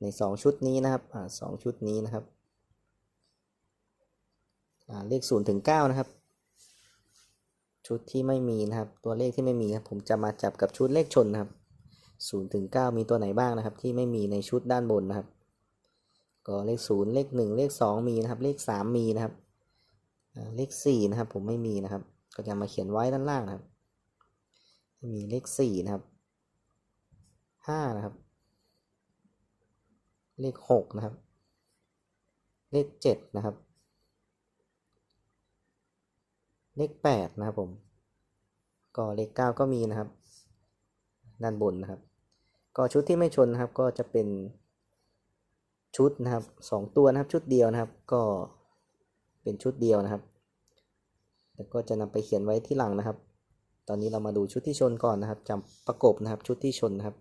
ในสองชุดนี้นะครับอสองชุดนี้นะครับเลขศูนย์ถึงเก้านะครับ ชุดที่ไม่มีนะครับ ตัวเลขที่ไม่มีครับผมจะมาจับกับชุดเลขชนนะครับศูนย์ถึงเก้ามีตัวไหนบ้างนะครับ ที่ไม่มีในชุดด้านบนนะครับ ก็เลขศูนย์เลขหนึ่งเลขสองมีนะครับ เลขสามมีนะครับเลขสี่นะครับ ผมไม่มีนะครับ ก็จะมาเขียนไว้ด้านล่างนะครับ มีเลขสี่นะครับห้านะครับ เลขหกนะครับ เลขเจ็ดนะครับ เลขแปดนะครับผม ก็เลขเก้าก็มีนะครับ ด้านบนนะครับ ก็ชุดที่ไม่ชนนะครับก็จะเป็นชุดนะครับสองตัวนะครับชุดเดียวนะครับ ก็เป็นชุดเดียวนะครับ แล้วก็จะนำไปเขียนไว้ที่หลังนะครับ ตอนนี้เรามาดูชุดที่ชนก่อนนะครับจำประกบนะครับชุดที่ชนนะครับ